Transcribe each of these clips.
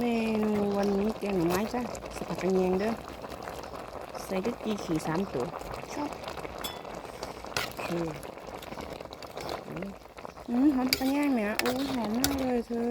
เมนูวันนี้แกงหน่อไม้จ้ะสผักกระเนียงเด้อใส่ด้วยจีขี่สามตัวชอบโอเคอืมหอมกระเนียงเนี่ยโอ้ยหอมมากเลยเธอ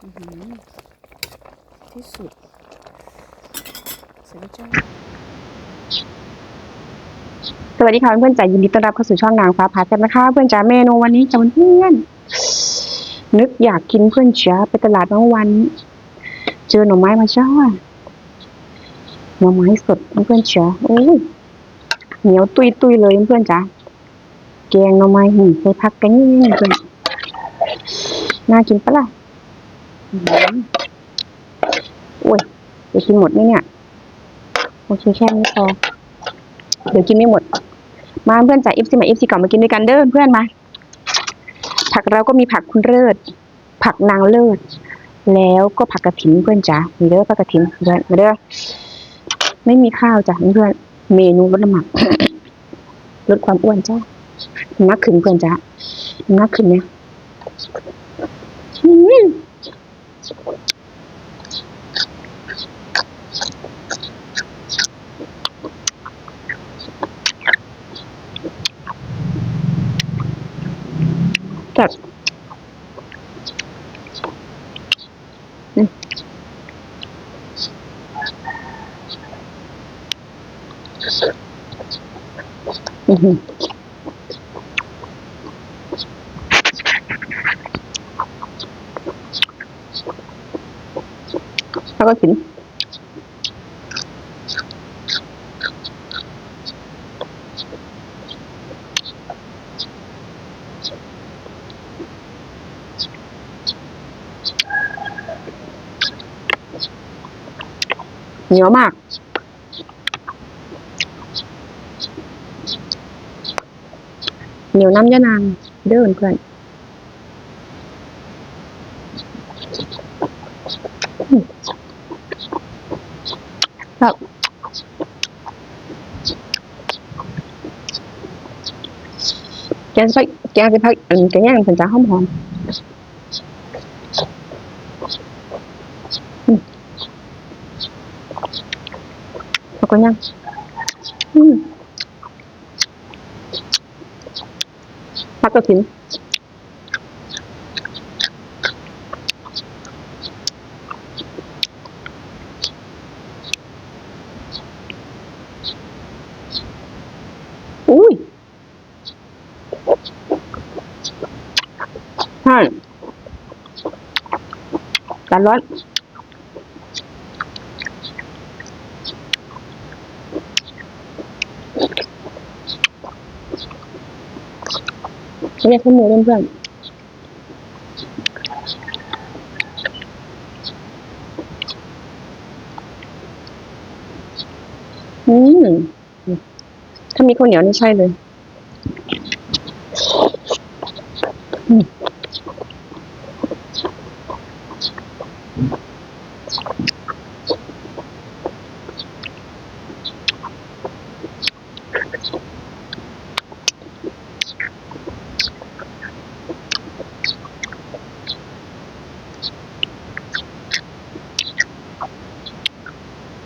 อื้อหือที่สุดใส่ด้วยจ้าสวัสดีค่ะเพื่อนๆจ๋ายินดีต้อนรับเข้าสู่ช่องนางฟ้าพาแซ่บนะคะ เพื่อนจ๋าเมนูวันนี้จะเพื่อนๆนึกอยากกินเพื่อนจ๋าไปตลาดเมื่อวัน เจอหน่อไม้มาจ้าหน่อไม้สดเพื่อนจ๋าโอ้ยเหนียวตุยตุยๆเลยเพื่อนจ๋าแกงหน่อไม้หิ่ใส่ผักกันนี่เพื่อนน่ากินปะล่ะโอ้ยจะกินหมดไหมเนี่ยโอเคแค่นี้พอเดี๋ยวกินไม่หมด มาเพื่อนจ่ายเอฟซีมาเอฟซีก่อนมากินด้วยกันเด้อเพื่อนมาผักเราก็มีผักคุณเลิศผักนางเลิศ แล้วก็ผักกระถินเพื่อนจ๋ามีเด้อผักกระถินเพื่อนมาเด้อไม่มีข้าวจ้ะเพื่อนเมนูลดน้ำหนักลดความอ้วนจ้าน้ำหนักขึ้นเพื่อนจ้าน้ำหนักขึ้นเนี่ยอืมจัดอืมอือหือ แล้วก็กินเหนียวมาก เหนียวน้ำยานางเด้อเพื่อนอืมค รักกระถินอุ้ยใช่ร้อนร้อน เรียกขึ้นมือเพื่อนๆอืมถ้ามีข้าวเหนียวนี่ใช่เลยอืม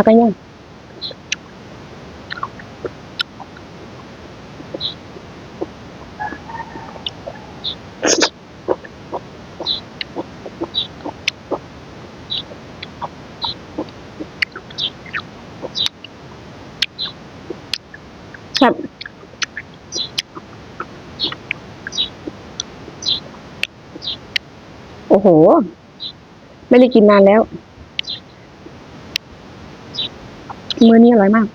แล้วก็ย่างครับโอ้โห ไม่ได้กินนานแล้ว มื้อนี้อร่อยมาก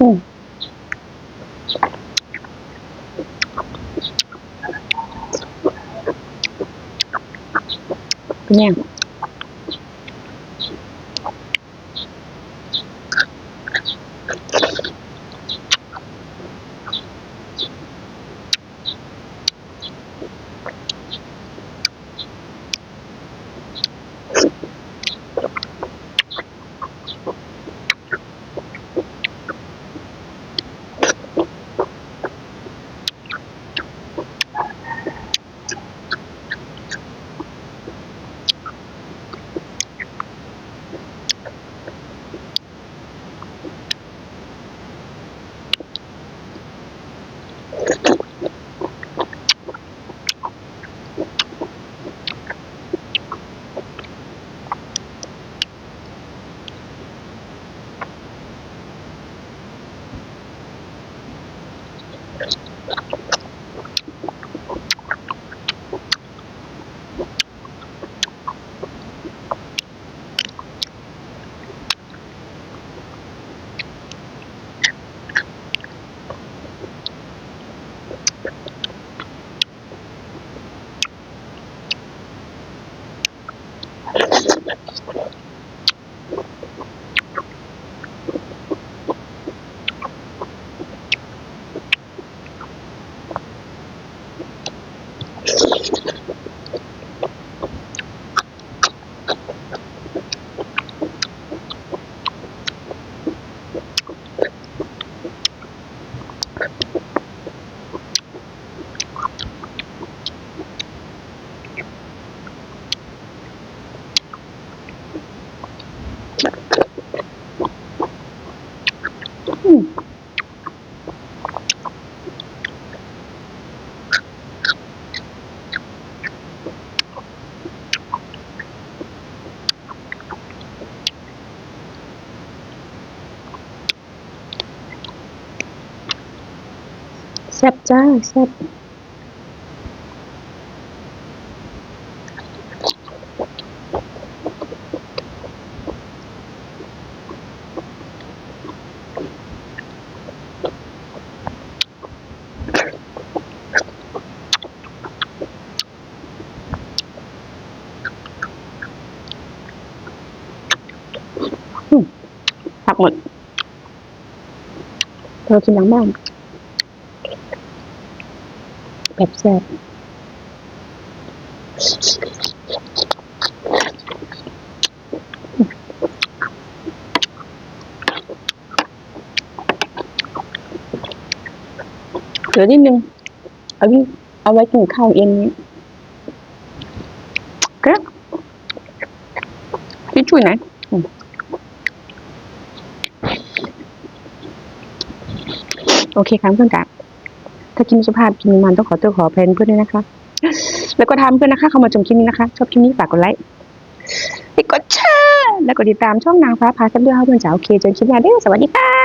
О. ซ่บจ้าแซ่บอืมผักหมดเธอกินหลังบ้าน แซ่บเหลือนิดนึง เอาไว้เอาไว้กินข้าวเย็นนี้ก็พี่ช่วยไหนโอเคครับเพื่อนกันาคลิปนี้สุภาพกินมันต้องขอตัวขอแพนเพื่อนด้วยนะคะ แล้วก็ทำเพื่อนนะคะ เข้ามาชมคลิปนี้นะคะ ชอบคลิปนี้ฝากกดไลค์กดแชร์แล้วก็ติดตามช่องนางฟ้าพาซับด้วยค่ะเพื่อนจ๋าโอเคจนคลิปหน้าเด้อสวัสดีค่ะ